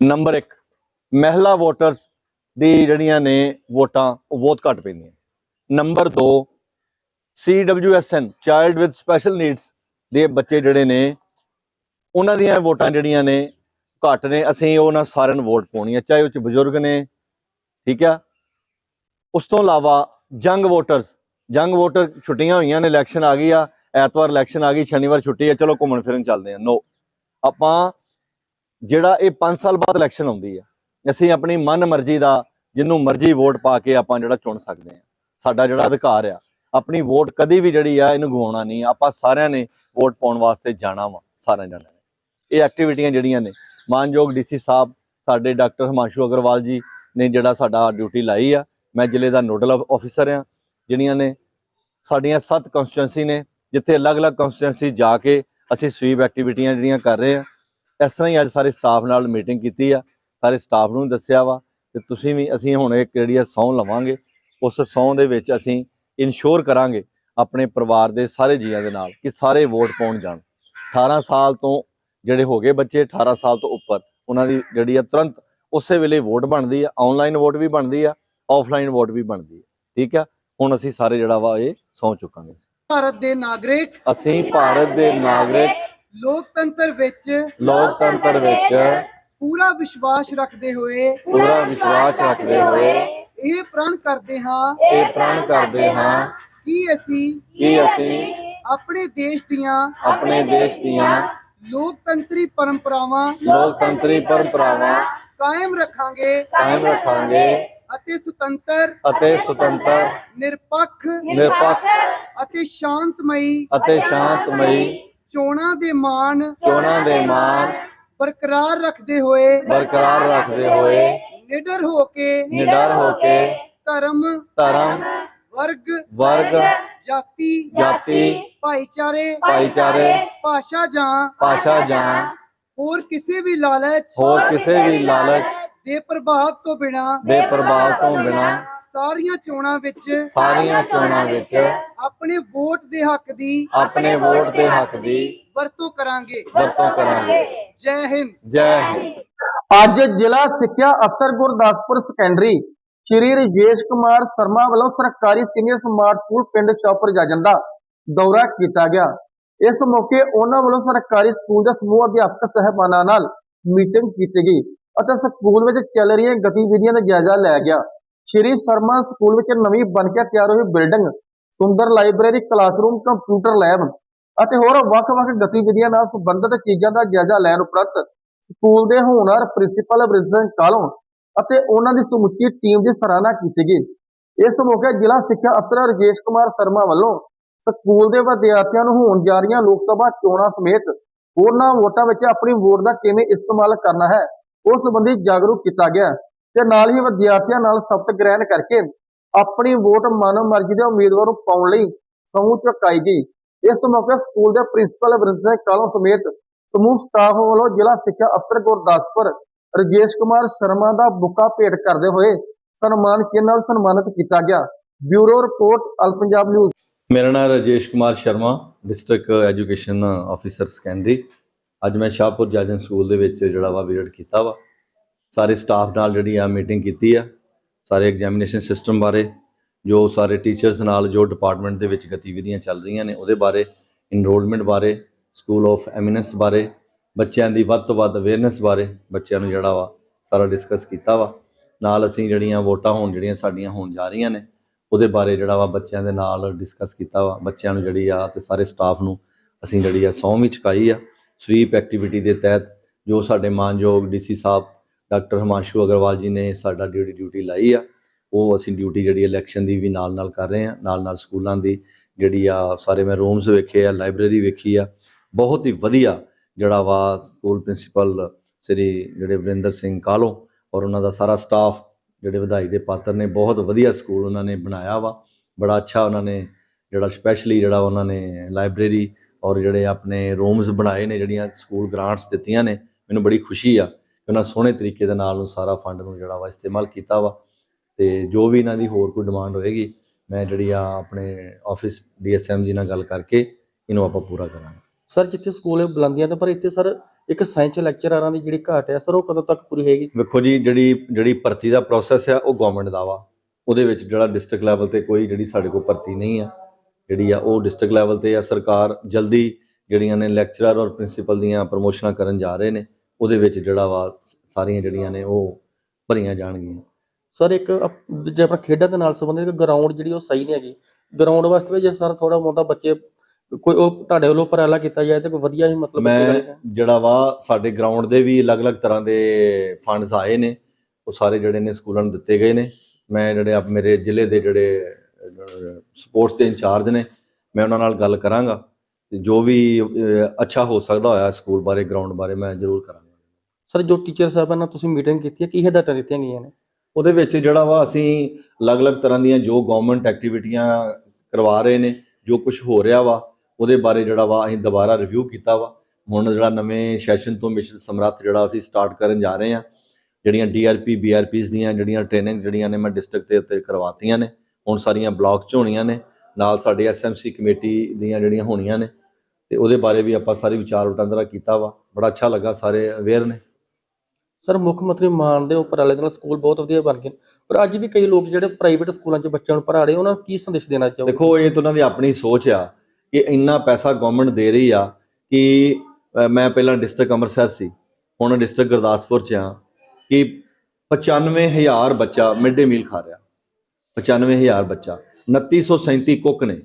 Number 1 ਮਹਿਲਾ voters ਦੀ ਜਿਹੜੀਆਂ ਨੇ ਵੋਟਾਂ, ਉਹ ਬਹੁਤ ਘੱਟ ਪੈਂਦੀਆਂ। Number 2 CWSN child with special needs ਦੇ ਬੱਚੇ ਜਿਹੜੇ ਨੇ, ਉਹਨਾਂ ਦੀਆਂ ਵੋਟਾਂ ਜਿਹੜੀਆਂ ਨੇ, ਘੱਟ ਨੇ। ਅਸੀਂ ਉਹਨਾਂ ਸਾਰਿਆਂ ਨੂੰ ਵੋਟ ਪਾਉਣੀ ਹੈ ਚਾਹੇ ਉਹ ਚ ਬਜ਼ੁਰਗ ਨੇ, ਠੀਕ ਆ? ਉਸ ਤੋਂ ਇਲਾਵਾ ਜੰਗ ਵੋਟਰਸ, ਜੰਗ ਵੋਟਰ ਛੁੱਟੀਆਂ ਹੋਈਆਂ ਨੇ, ਇਲੈਕਸ਼ਨ ਆ ਗਈ ਆ, ਐਤਵਾਰ ਇਲੈਕਸ਼ਨ ਆ ਗਈ, ਸ਼ਨੀਵਾਰ ਛੁੱਟੀ ਆ, ਚਲੋ ਘੁੰਮਣ ਫਿਰਨ ਚੱਲਦੇ ਆ। ਨੋ, ਆਪਾਂ ਜਿਹੜਾ ਇਹ 5 ਸਾਲ ਬਾਅਦ ਇਲੈਕਸ਼ਨ ਆਉਂਦੀ ਆ, ਅਸੀਂ ਆਪਣੀ ਮਨ ਮਰਜ਼ੀ ਦਾ ਜਿੰਨੂੰ ਮਰਜ਼ੀ ਵੋਟ ਪਾ ਕੇ ਆਪਾਂ ਜਿਹੜਾ ਚੁਣ ਸਕਦੇ ਆ ਸਾਡਾ ਜਿਹੜਾ ਅਧਿਕਾਰ ਆ, ਆਪਣੀ ਵੋਟ ਕਦੀ ਵੀ ਜਿਹੜੀ ਆ ਇਹਨੂੰ ਗਵਾਉਣਾ ਨਹੀਂ, ਆਪਾਂ ਸਾਰਿਆਂ ਨੇ ਵੋਟ ਪਾਉਣ ਵਾਸਤੇ ਜਾਣਾ ਵਾ, ਸਾਰਿਆਂ ਜਾਣਾ। ਇਹ ਐਕਟੀਵਿਟੀਆਂ ਜਿਹੜੀਆਂ ਨੇ, ਮਾਨਯੋਗ ਡੀਸੀ ਸਾਹਿਬ, ਸਾਡੇ ਡਾਕਟਰ ਹਿਮਾਂਸ਼ੂ ਅਗਰਵਾਲ ਜੀ ਨੇ ਜਿਹੜਾ ਸਾਡਾ ਡਿਊਟੀ ਲਾਈ ਆ। ਮੈਂ ਜ਼ਿਲ੍ਹੇ ਦਾ ਨੋਡਲ ਆਫੀਸਰ ਆ, ਜਿਹੜੀਆਂ ਨੇ ਸਾਡੀਆਂ ਸੱਤ ਕਨਸਟੀਟੈਂਸੀ ਨੇ, ਜਿੱਥੇ ਅਲੱਗ-ਅਲੱਗ ਕਨਸਟੀਟੈਂਸੀ ਜਾ ਕੇ ਅਸੀਂ ਸਵੀਪ ਐਕਟੀਵਿਟੀਆਂ ਜਿਹੜੀਆਂ ਕਰ ਰਹੇ ਆ। ਇਸ ਤਰ੍ਹਾਂ ਹੀ ਅੱਜ ਸਾਰੇ ਸਟਾਫ ਨਾਲ ਮੀਟਿੰਗ ਕੀਤੀ ਆ ਸਾਰੇ ਸਟਾਫ ਨੂੰ ਦੱਸਿਆ ਵਾ ਤੇ ਤੁਸੀਂ ਵੀ ਅਸੀਂ ਹੁਣ ਇੱਕ ਜਿਹੜੀ ਆ ਸਹੁੰ ਲਵਾਂਗੇ ਉਸ ਸਹੁੰ ਦੇ ਵਿੱਚ ਅਸੀਂ ਇਨਸ਼ੋਰ ਕਰਾਂਗੇ ਆਪਣੇ ਪਰਿਵਾਰ ਦੇ ਸਾਰੇ ਜੀਆਂ ਦੇ ਨਾਲ ਕਿ ਸਾਰੇ ਵੋਟ ਪਾਉਣ ਜਾਣ। 18 ਸਾਲ ਤੋਂ ਜਿਹੜੇ ਹੋ ਗਏ ਬੱਚੇ 18 ਸਾਲ ਤੋਂ ਉੱਪਰ ਉਹਨਾਂ ਦੀ ਜਿਹੜੀ ਆ ਤੁਰੰਤ ਉਸੇ ਵੇਲੇ ਵੋਟ ਬਣਦੀ ਆ ਆਨਲਾਈਨ ਵੋਟ ਵੀ ਬਣਦੀ ਆ ਆਫਲਾਈਨ ਵੋਟ ਵੀ ਬਣਦੀ ਆ। ਠੀਕ ਆ? ਹੁਣ ਅਸੀਂ ਸਾਰੇ ਜਿਹੜਾ ਵਾ ਇਹ ਸੌਂ ਚੁੱਕਾਂਗੇ। ਭਾਰਤ ਦੇ ਨਾਗਰਿਕ ਅਸੀਂ ਭਾਰਤ ਦੇ ਨਾਗਰਿਕ ਲੋਕਤੰਤਰ ਵਿੱਚ ਲੋਕਤੰਤਰ ਵਿੱਚ ਪੂਰਾ ਵਿਸ਼ਵਾਸ ਰੱਖਦੇ ਹੋਏ ਪੂਰਾ ਵਿਸ਼ਵਾਸ ਰੱਖਦੇ ਹੋਏ ਇਹ ਪ੍ਰਣ ਕਰਦੇ ਹਾਂ। ਇਹ ਪ੍ਰਣ ਕਰਦੇ ਹਾਂ। ਕਿ ਅਸੀਂ? ਕਿ ਅਸੀਂ? ਆਪਣੇ ਦੇਸ਼ ਦੀਆਂ ਆਪਣੇ ਦੇਸ਼ ਦੀਆਂ ਲੋਕਤੰਤਰੀ ਪਰੰਪਰਾਵਾਂ ਲੋਕਤੰਤਰੀ ਪਰੰਪਰਾਵਾਂ ਕਾਇਮ ਰੱਖਾਂਗੇ ਕਾਇਮ ਰੱਖਾਂਗੇ ਅਤੇ ਸੁਤੰਤਰ ਅਤੇ ਸੁਤੰਤਰ ਨਿਰਪੱਖ ਨਿਰਪੱਖ ਅਤੇ ਸ਼ਾਂਤਮਈ ਅਤੇ ਸ਼ਾਂਤਮਈ ਚੋਣਾਂ ਦੇ ਮਾਣ ਚੋਣਾਂ ਦੇ ਮਾਨ ਬਰਕਰਾਰ ਰੱਖਦੇ ਹੋਏ ਬਰਕਰਾਰ ਰੱਖਦੇ ਹੋਏ ਨਿਡਰ ਹੋ ਕੇ ਨਿਡਰ ਹੋ ਕੇ ਧਰਮ ਧਰਮ ਵਰਗ ਵਰਗ ਜਾਤੀ ਜਾਤੀ ਭਾਈਚਾਰੇ ਭਾਈਚਾਰੇ ਭਾਸ਼ਾ ਜਾਂ ਭਾਸ਼ਾ ਜਾਂ ਹੋਰ ਕਿਸੇ ਵੀ ਲਾਲਚ ਹੋਰ ਕਿਸੇ ਵੀ ਲਾਲਚ ਦੇ ਪ੍ਰਭਾਵ ਤੋਂ ਬਿਨਾ ਦੇ ਪ੍ਰਭਾਵ ਤੋਂ ਬਿਨਾਂ ਸਾਰੀਆਂ ਚੋਣਾਂ ਵਿੱਚ ਸਾਰੀਆਂ ਚੋਣਾਂ ਵਿੱਚ ਆਪਣੇ ਵੋਟ ਦੇ ਹੱਕ ਦੀ ਆਪਣੇ ਵੋਟ ਦੇ ਹੱਕ ਦੀ ਵਰਤੋਂ ਕਰਾਂਗੇ। ਵਰਤੋਂ ਕਰਾਂਗੇ। ਜੈ ਹਿੰਦ। ਜੈ ਹਿੰਦ। ਅੱਜ ਜ਼ਿਲ੍ਹਾ ਸਿੱਖਿਆ ਅਫਸਰ ਗੁਰਦਾਸਪੁਰ ਸੈਕੰਡਰੀ ਸ਼੍ਰੀ ਰਜੇਸ਼ ਕੁਮਾਰ ਸ਼ਰਮਾ ਵੱਲੋਂ ਸਰਕਾਰੀ ਸੀਨੀਅਰ ਸਮਾਰਟ ਸਕੂਲ ਪਿੰਡ ਚੌਪਰ ਜਾਜਨ ਦਾ ਦੌਰਾ ਕੀਤਾ ਗਿਆ। ਇਸ ਮੌਕੇ ਉਹਨਾਂ ਵੱਲੋਂ ਸਰਕਾਰੀ ਸਕੂਲ ਦੇ ਸਮੂਹ ਅਧਿਆਪਕ ਸਹਿਬਾਨਾਂ ਨਾਲ ਮੀਟਿੰਗ ਕੀਤੀ ਗਈ ਅਤੇ ਸਕੂਲ ਵਿੱਚ ਚੱਲ ਰਹੀਆਂ ਗਤੀਵਿਧੀਆਂ ਦਾ ਜਾਇਜ਼ਾ ਲਿਆ ਗਿਆ। ਸ਼੍ਰੀ ਸ਼ਰਮਾ ਸਕੂਲ ਵਿੱਚ ਨਵੀਂ ਬਣ ਕੇ ਤਿਆਰ ਹੋਈ ਬਿਲਡਿੰਗ, ਸੁੰਦਰ ਲਾਇਬ੍ਰੇਰੀ, ਕਲਾਸਰੂਮ, ਕੰਪਿਊਟਰ ਲੈਬ ਅਤੇ ਹੋਰ ਵੱਖ-ਵੱਖ ਗਤੀਵਿਧੀਆਂ ਨਾਲ ਸੰਬੰਧਿਤ ਚੀਜ਼ਾਂ ਦਾ ਜਾਇਜ਼ਾ ਲੈਣ ਉਪਰੰਤ ਸਕੂਲ ਦੇ ਹੋਣਹਾਰ ਪ੍ਰਿੰਸੀਪਲ ਬ੍ਰਿਜਨ ਕਾਲੋਂ ਅਤੇ ਉਹਨਾਂ ਦੀ ਸਮੁੱਚੀ ਟੀਮ ਦੀ ਸਰਾਹਨਾ ਕੀਤੀ ਗਈ। ਇਸ ਮੌਕੇ ਜ਼ਿਲ੍ਹਾ ਸਿੱਖਿਆ ਅਫਸਰ ਰਜੇਸ਼ ਕੁਮਾਰ ਸ਼ਰਮਾ ਵੱਲੋਂ ਸਕੂਲ ਦੇ ਵਿਦਿਆਰਥੀਆਂ ਨੂੰ ਹੋਣ ਜਾ ਰਹੀਆਂ ਲੋਕ ਸਭਾ ਚੋਣਾਂ ਸਮੇਤ ਹੋਰਨਾਂ ਵੋਟਾਂ ਵਿੱਚ ਆਪਣੀ ਵੋਟ ਦਾ ਕਿਵੇਂ ਇਸਤੇਮਾਲ ਕਰਨਾ ਹੈ, ਉਸ ਸੰਬੰਧੀ ਜਾਗਰੂਕ ਕੀਤਾ ਗਿਆ। ਤੇ ਨਾਲ ਹੀ ਵਿਦਿਆਰਥੀਆਂ ਨਾਲ ਸ਼ਪਥ ਗ੍ਰਹਿਣ ਕਰਕੇ ਆਪਣੀ ਵੋਟ ਮਨ ਮਰਜ਼ੀ ਦੇ ਉਮੀਦਵਾਰ ਨੂੰ ਪਾਉਣ ਲਈ ਸਮੂਹ ਚੁਕਾਈ ਗਈ ਇਸ ਮੌਕੇ ਸਕੂਲ ਦੇ ਪ੍ਰਿੰਸੀਪਲ ਬ੍ਰਿੰਸੀਪਲ ਕਾਲੋਂ ਸਮੇਤ ਸਮੂਹ ਸਟਾਫ ਵੱਲੋਂ ਜ਼ਿਲ੍ਹਾ ਸਿੱਖਿਆ ਅਫਸਰ ਗੁਰਦਾਸਪੁਰ, ਰਜੇਸ਼ ਕੁਮਾਰ ਸ਼ਰਮਾ ਦਾ ਬੁੱਕਾ ਭੇਟ ਕਰਦੇ ਹੋਏ ਸਨਮਾਨ ਚਿੰਨ੍ਹ ਨਾਲ ਸਨਮਾਨਿਤ ਕੀਤਾ ਗਿਆ। Bureau report, all Punjab news. ਮੇਰਾ ਨਾਮ Rajesh Kumar Sharma, district education officer secondary. ਅੱਜ ਮੈਂ ਸ਼ਾਹਪੁਰ ਜਾਜਨ ਸਕੂਲ ਦੇ ਵਿੱਚ ਜਿਹੜਾ ਵਾ ਵਿਜ਼ਿਟ ਕੀਤਾ ਵਾ। ਸਾਰੇ ਸਟਾਫ ਨਾਲ ਜਿਹੜੀ ਆ ਮੀਟਿੰਗ ਕੀਤੀ ਆ, ਸਾਰੇ ਐਗਜ਼ਾਮੀਨੇਸ਼ਨ ਸਿਸਟਮ ਬਾਰੇ, ਜੋ ਸਾਰੇ ਟੀਚਰਸ ਨਾਲ ਜੋ ਡਿਪਾਰਟਮੈਂਟ ਦੇ ਵਿੱਚ ਗਤੀਵਿਧੀਆਂ ਚੱਲ ਰਹੀਆਂ ਨੇ, ਉਹਦੇ ਬਾਰੇ ਇਨਰੋਲਮੈਂਟ ਬਾਰੇ ਸਕੂਲ ਆਫ ਐਮੀਨੈਂਸ ਬਾਰੇ, ਬੱਚਿਆਂ ਦੀ ਵੱਧ ਤੋਂ ਵੱਧ ਅਵੇਅਰਨੈਸ ਬਾਰੇ ਬੱਚਿਆਂ ਨੂੰ ਜਿਹੜਾ ਵਾ ਸਾਰਾ ਡਿਸਕਸ ਕੀਤਾ ਵਾ। ਨਾਲ ਅਸੀਂ ਜਿਹੜੀਆਂ ਵੋਟਾਂ ਹੋਣ ਜਿਹੜੀਆਂ ਸਾਡੀਆਂ ਹੋਣ ਜਾ ਰਹੀਆਂ ਨੇ, ਉਹਦੇ ਬਾਰੇ ਜਿਹੜਾ ਵਾ ਬੱਚਿਆਂ ਦੇ ਨਾਲ ਡਿਸਕਸ ਕੀਤਾ ਵਾ। ਬੱਚਿਆਂ ਨੂੰ ਜਿਹੜੀ ਆ ਤੇ ਸਾਰੇ ਸਟਾਫ ਨੂੰ ਅਸੀਂ ਜਿਹੜੀ ਆ ਸਹੁੰ ਵੀ ਚੁਕਾਈ ਆ। ਸਵੀਪ ਐਕਟੀਵਿਟੀ ਦੇ ਤਹਿਤ ਜੋ ਸਾਡੇ ਮਾਨਯੋਗ ਡੀਸੀ ਸਾਹਿਬ ਡਾਕਟਰ ਹਿਮਾਂਸ਼ੂ ਅਗਰਵਾਲ ਜੀ ਨੇ ਸਾਡਾ ਡਿਊਟੀ ਡਿਊਟੀ ਲਾਈ ਆ, ਉਹ ਅਸੀਂ ਡਿਊਟੀ ਜਿਹੜੀ ਇਲੈਕਸ਼ਨ ਦੀ ਵੀ ਨਾਲ ਨਾਲ ਕਰ ਰਹੇ ਆ ਨਾਲ ਨਾਲ ਸਕੂਲਾਂ ਦੀ ਜਿਹੜੀ ਆ, ਸਾਰੇ ਮੈਂ ਰੂਮਸ ਵੇਖੇ ਆ ਲਾਇਬ੍ਰੇਰੀ ਵੇਖੀ ਆ, ਬਹੁਤ ਹੀ ਵਧੀਆ ਜਿਹੜਾ ਵਾ ਸਕੂਲ ਪ੍ਰਿੰਸੀਪਲ ਸ੍ਰੀ ਜਿਹੜੇ ਵਰਿੰਦਰ ਸਿੰਘ ਕਾਲੋ ਔਰ ਉਹਨਾਂ ਦਾ ਸਾਰਾ ਸਟਾਫ ਜਿਹੜੇ ਵਧਾਈ ਦੇ ਪਾਤਰ ਨੇ, ਬਹੁਤ ਵਧੀਆ ਸਕੂਲ ਉਹਨਾਂ ਨੇ ਬਣਾਇਆ ਵਾ, ਬੜਾ ਅੱਛਾ ਉਹਨਾਂ ਨੇ ਜਿਹੜਾ ਸਪੈਸ਼ਲੀ ਜਿਹੜਾ ਉਹਨਾਂ ਨੇ ਲਾਇਬ੍ਰੇਰੀ ਔਰ ਜਿਹੜੇ ਆਪਣੇ ਰੂਮਸ ਬਣਾਏ ਨੇ, ਜਿਹੜੀਆਂ ਸਕੂਲ ਗ੍ਰਾਂਟਸ ਦਿੱਤੀਆਂ ਨੇ, ਮੈਨੂੰ ਬੜੀ ਖੁਸ਼ੀ ਆ ਉਹਨਾਂ ਸੋਹਣੇ ਤਰੀਕੇ ਦੇ ਨਾਲ ਉਹ ਸਾਰਾ ਫੰਡ ਨੂੰ ਜਿਹੜਾ ਵਾ ਇਸਤੇਮਾਲ ਕੀਤਾ ਵਾ ਤੇ ਜੋ ਵੀ ਇਹਨਾਂ ਦੀ ਹੋਰ ਕੋਈ ਡਿਮਾਂਡ ਹੋਏਗੀ ਮੈਂ ਜਿਹੜੀ ਆ ਆਪਣੇ ਆਫਿਸ ਡੀਐਸਐਮ ਜੀ ਨਾਲ ਗੱਲ ਕਰਕੇ ਇਹਨੂੰ ਆਪਾਂ ਪੂਰਾ ਕਰਾਂਗੇ। ਸਰ ਜਿੱਥੇ ਸਕੂਲ ਬੁਲੰਦੀਆਂ ਤੇ ਪਰ ਇੱਥੇ ਸਰ ਇੱਕ ਸਾਇੰਸ ਲੈਕਚਰਰਾਂ ਦੀ ਜਿਹੜੀ ਘਾਟ ਹੈ ਸਰ ਉਹ ਕਦੋਂ ਤੱਕ ਪੂਰੀ ਹੋਏਗੀ? ਵੇਖੋ ਜੀ ਜਿਹੜੀ ਜਿਹੜੀ ਭਰਤੀ ਦਾ ਪ੍ਰੋਸੈਸ ਆ ਉਹ ਗਵਰਨਮੈਂਟ ਦਾ ਵਾ। ਉਹਦੇ ਵਿੱਚ ਜਿਹੜਾ ਡਿਸਟ੍ਰਿਕਟ ਲੈਵਲ ਤੇ ਕੋਈ ਜਿਹੜੀ ਸਾਡੇ ਕੋਲ ਭਰਤੀ ਨਹੀਂ ਆ। ਜਿਹੜੀ ਆ ਉਹ ਡਿਸਟ੍ਰਿਕਟ ਲੈਵਲ ਤੇ ਆ ਸਰਕਾਰ ਜਲਦੀ ਜਿਹੜੀਆਂ ਨੇ ਲੈਕਚਰਰ ਔਰ ਪ੍ਰਿੰਸੀਪਲ ਦੀਆਂ ਪ੍ਰਮੋਸ਼ਨਾਂ ਕਰਨ ਜਾ ਰਹੇ ਨੇ। ਉਹਦੇ ਵਿੱਚ ਜਿਹੜਾ ਵਾ ਸਾਰੀਆਂ ਜਿਹੜੀਆਂ ਨੇ ਉਹ ਭਰੀਆਂ ਜਾਣਗੀਆਂ। ਸਰ ਇੱਕ ਅਪ- ਜੇ ਆਪਾਂ ਖੇਡਾਂ ਦੇ ਨਾਲ ਸੰਬੰਧਿਤ ਗਰਾਊਂਡ ਜਿਹੜੀ ਉਹ ਸਹੀ ਨਹੀਂ ਹੈਗੀ। ਗਰਾਊਂਡ ਵਾਸਤੇ ਵੀ ਜੇ ਸਰ ਥੋੜਾ ਮੋਟਾ ਬੱਚੇ ਕੋਈ ਉਹ ਤੁਹਾਡੇ ਵੱਲੋਂ ਉਪਰਾਲਾ ਕੀਤਾ ਜਾਏ ਤੇ ਕੋਈ ਵਧੀਆ ਹੀ ਮਤਲਬ ਬੱਚੇ ਮੈਂ ਜਿਹੜੇ ਵਾ ਸਾਡੇ ਗਰਾਊਂਡ ਦੇ ਵੀ ਅਲੱਗ-ਅਲੱਗ ਤਰ੍ਹਾਂ ਦੇ ਫੰਡਸ ਆਏ ਨੇ। ਉਹ ਸਾਰੇ ਜਿਹੜੇ ਨੇ ਸਕੂਲਾਂ ਨੂੰ ਦਿੱਤੇ ਗਏ ਨੇ। ਮੈਂ ਜਿਹੜੇ ਆਪ ਮੇਰੇ ਜ਼ਿਲ੍ਹੇ ਦੇ ਜਿਹੜੇ ਸਪੋਰਟਸ ਦੇ ਇੰਚਾਰਜ ਨੇ ਮੈਂ ਉਹਨਾਂ ਨਾਲ ਗੱਲ ਕਰਾਂਗਾ। ਤੇ ਜੋ ਵੀ ਅਹ, ਅੱਛਾ ਹੋ ਸਕਦਾ ਹੋਇਆ ਸਕੂਲ ਬਾਰੇ ਗਰਾਊਂਡ ਬਾਰੇ ਮੈਂ ਜ਼ਰੂਰ ਕਰਾਂਗਾ। ਸਰ, ਜੋ ਟੀਚਰ ਸਾਹਿਬਾਂ ਨਾਲ ਤੁਸੀਂ ਮੀਟਿੰਗ ਕੀਤੀ ਹੈ ਕੀ ਹਦਾਇਤਾਂ ਦਿੱਤੀਆਂ ਗਈਆਂ ਨੇ? ਉਹਦੇ ਵਿੱਚ ਜਿਹੜਾ ਵਾ, ਅਸੀਂ ਅਲੱਗ-ਅਲੱਗ ਤਰ੍ਹਾਂ ਦੀਆਂ ਜੋ ਗਵਰਨਮੈਂਟ ਐਕਟੀਵਿਟੀਆਂ ਕਰਵਾ ਰਹੇ ਨੇ, ਜੋ ਕੁਝ ਹੋ ਰਿਹਾ ਵਾ, ਉਹਦੇ ਬਾਰੇ ਜਿਹੜਾ ਵਾ, ਅਸੀਂ ਦੁਬਾਰਾ ਰਿਵਿਊ ਕੀਤਾ ਵਾ। ਹੁਣ ਜਿਹੜਾ ਨਵੇਂ ਸੈਸ਼ਨ ਤੋਂ ਮਿਸ਼ਨ ਸਮਰੱਥ ਜਿਹੜਾ ਅਸੀਂ ਸਟਾਰਟ ਕਰਨ ਜਾ ਰਹੇ ਹਾਂ, ਜਿਹੜੀਆਂ ਡੀਆਰਪੀ ਬੀਆਰਪੀਸ ਦੀਆਂ ਜਿਹੜੀਆਂ ਟ੍ਰੇਨਿੰਗ ਜਿਹੜੀਆਂ ਨੇ, ਮੈਂ ਡਿਸਟ੍ਰਿਕਟ ਦੇ ਉੱਤੇ ਕਰਵਾਤੀਆਂ ਨੇ, ਹੁਣ ਸਾਰੀਆਂ ਬਲਾਕ 'ਚ ਹੋਣੀਆਂ ਨੇ, ਨਾਲ ਸਾਡੇ ਐਸਐਮਸੀ ਕਮੇਟੀ ਦੀਆਂ ਜਿਹੜੀਆਂ ਹੋਣੀਆਂ ਨੇ, ਤੇ ਉਹਦੇ ਬਾਰੇ ਵੀ ਆਪਾਂ ਸਾਰੀ ਵਿਚਾਰ ਵਟਾਂਦਰਾ ਕੀਤਾ ਵਾ। ਬੜਾ ਅੱਛਾ ਲੱਗਾ, ਸਾਰੇ ਅਵੇਅਰ ਨੇ। ਸਰ, ਮੁੱਖ ਮੰਤਰੀ ਮਾਨ ਦੇ ਉਪਰਾਲੇ ਦੇ ਨਾਲ ਸਕੂਲ ਬਹੁਤ ਵਧੀਆ ਬਣ ਗਏ ਪਰ ਅੱਜ ਵੀ ਕਈ ਲੋਕ ਜਿਹੜੇ ਪ੍ਰਾਈਵੇਟ ਸਕੂਲਾਂ 'ਚ ਬੱਚਿਆਂ ਨੂੰ ਪੜ੍ਹਾ ਰਹੇ, ਉਹਨਾਂ ਨੂੰ ਕੀ ਸੰਦੇਸ਼ ਦੇਣਾ ਚਾਹੋਗੇ? ਦੇਖੋ, ਇਹ ਤਾਂ ਉਹਨਾਂ ਦੀ ਆਪਣੀ ਸੋਚ ਆ ਕਿ ਇੰਨਾ ਪੈਸਾ ਗਵਰਨਮੈਂਟ ਦੇ ਰਹੀ ਆ ਕਿ ਮੈਂ ਪਹਿਲਾਂ ਡਿਸਟ੍ਰਿਕਟ ਅੰਮ੍ਰਿਤਸਰ ਸੀ, ਹੁਣ ਡਿਸਟ੍ਰਿਕਟ ਗੁਰਦਾਸਪੁਰ ਚ ਆ ਕਿ 95000 ਬੱਚਾ ਮਿਡ ਡੇ ਮੀਲ ਖਾ ਰਿਹਾ। 95000 ਬੱਚਾ। 2937 ਕੁੱਕ ਨੇ।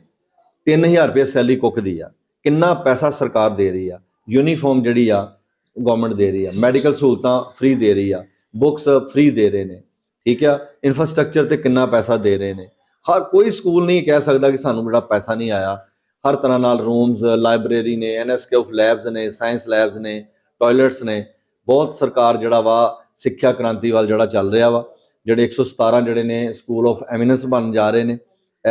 3000 ਰੁਪਏ ਸੈਲਰੀ ਕੁੱਕ ਦੀ ਆ। ਕਿੰਨਾ ਪੈਸਾ ਸਰਕਾਰ ਦੇ ਰਹੀ ਆ। ਯੂਨੀਫਾਰਮ ਜਿਹੜੀ ਆ ਗਵਰਨਮੈਂਟ ਦੇ ਰਹੀ ਆ। ਮੈਡੀਕਲ ਸਹੂਲਤਾਂ ਫ੍ਰੀ ਦੇ ਰਹੀ ਆ। ਬੁੱਕਸ ਫ੍ਰੀ ਦੇ ਰਹੇ ਨੇ। ਠੀਕ ਆ? ਇਨਫਰਾਸਟ੍ਰਕਚਰ ਤੇ ਕਿੰਨਾ ਪੈਸਾ ਦੇ ਰਹੇ ਨੇ। ਹਰ ਕੋਈ ਸਕੂਲ ਨਹੀਂ ਕਹਿ ਸਕਦਾ ਕਿ ਸਾਨੂੰ ਬੜਾ ਪੈਸਾ ਨਹੀਂ ਆਇਆ। ਹਰ ਤਰ੍ਹਾਂ ਨਾਲ ਰੂਮਸ ਲਾਇਬ੍ਰੇਰੀ ਨੇ ਐਨਐਸਕੇਐਫ ਲੈਬਸ ਨੇ ਸਾਇੰਸ ਲੈਬਸ ਨੇ ਟਾਇਲਟਸ ਨੇ। ਬਹੁਤ ਸਰਕਾਰ ਜਿਹੜਾ ਵਾ, ਸਿੱਖਿਆ ਕ੍ਰਾਂਤੀ ਵੱਲ ਜਿਹੜਾ ਚੱਲ ਰਿਹਾ ਵਾ। ਜਿਹੜੇ 117 ਜਿਹੜੇ ਨੇ ਸਕੂਲ ਆਫ ਐਮੀਨੈਂਸ ਬਣ ਜਾ ਰਹੇ ਨੇ।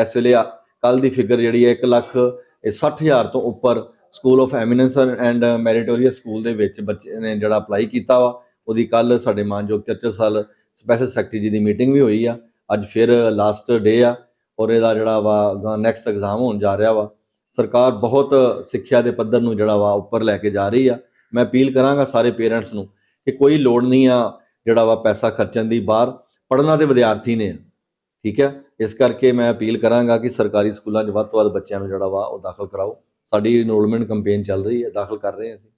ਇਸ ਵੇਲੇ ਕੱਲ ਦੀ ਫਿਗਰ ਜਿਹੜੀ ਹੈ 1 ਲੱਖ 60000 ਤੋਂ ਉੱਪਰ school of eminence and meritorious school ਦੇ ਵਿੱਚ ਬੱਚੇ ਨੇ ਜਿਹੜਾ ਅਪਲਾਈ ਕੀਤਾ ਵਾ, ਉਹਦੀ ਕੱਲ ਸਾਡੇ ਮਾਨਯੋਗ ਚਰਚਾ ਸਾਲ ਸਪੈਸ਼ਲ ਸੈਕਟਰੀ ਜੀ ਦੀ ਮੀਟਿੰਗ ਵੀ ਹੋਈ ਆ, ਅੱਜ ਫਿਰ ਲਾਸਟ ਡੇ ਆ, ਔਰ ਇਹਦਾ ਜਿਹੜਾ ਵਾ ਨੈਕਸਟ ਐਗਜ਼ਾਮ ਹੋਣ ਜਾ ਰਿਹਾ ਵਾ। ਸਰਕਾਰ ਬਹੁਤ ਸਿੱਖਿਆ ਦੇ ਪੱਧਰ ਨੂੰ ਜਿਹੜਾ ਵਾ, ਉੱਪਰ ਲੈ ਕੇ ਜਾ ਰਹੀ ਆ। ਮੈਂ ਅਪੀਲ ਕਰਾਂਗਾ ਸਾਰੇ ਪੇਰੈਂਟਸ ਨੂੰ ਕਿ ਕੋਈ ਲੋੜ ਨਹੀਂ ਆ ਜਿਹੜਾ ਵਾ ਪੈਸਾ ਖਰਚਣ ਦੀ ਬਾਹਰ, ਪੜ੍ਹਨਾ ਤੇ ਵਿਦਿਆਰਥੀ ਨੇ। ਠੀਕ ਹੈ ਇਸ ਕਰਕੇ ਮੈਂ ਅਪੀਲ ਕਰਾਂਗਾ ਕਿ ਸਰਕਾਰੀ ਸਕੂਲਾਂ 'ਚ ਵੱਧ ਤੋਂ ਵੱਧ ਬੱਚਿਆਂ ਨੂੰ ਜਿਹੜਾ ਵਾ, ਉਹ ਦਾਖਲ ਕਰਾਓ। ਸਾਡੀ ਇਨਰੋਲਮੈਂਟ ਕੈਂਪੇਨ ਚੱਲ ਰਹੀ ਹੈ ਦਾਖਲ ਕਰ ਰਹੇ ਹਾਂ ਅਸੀਂ।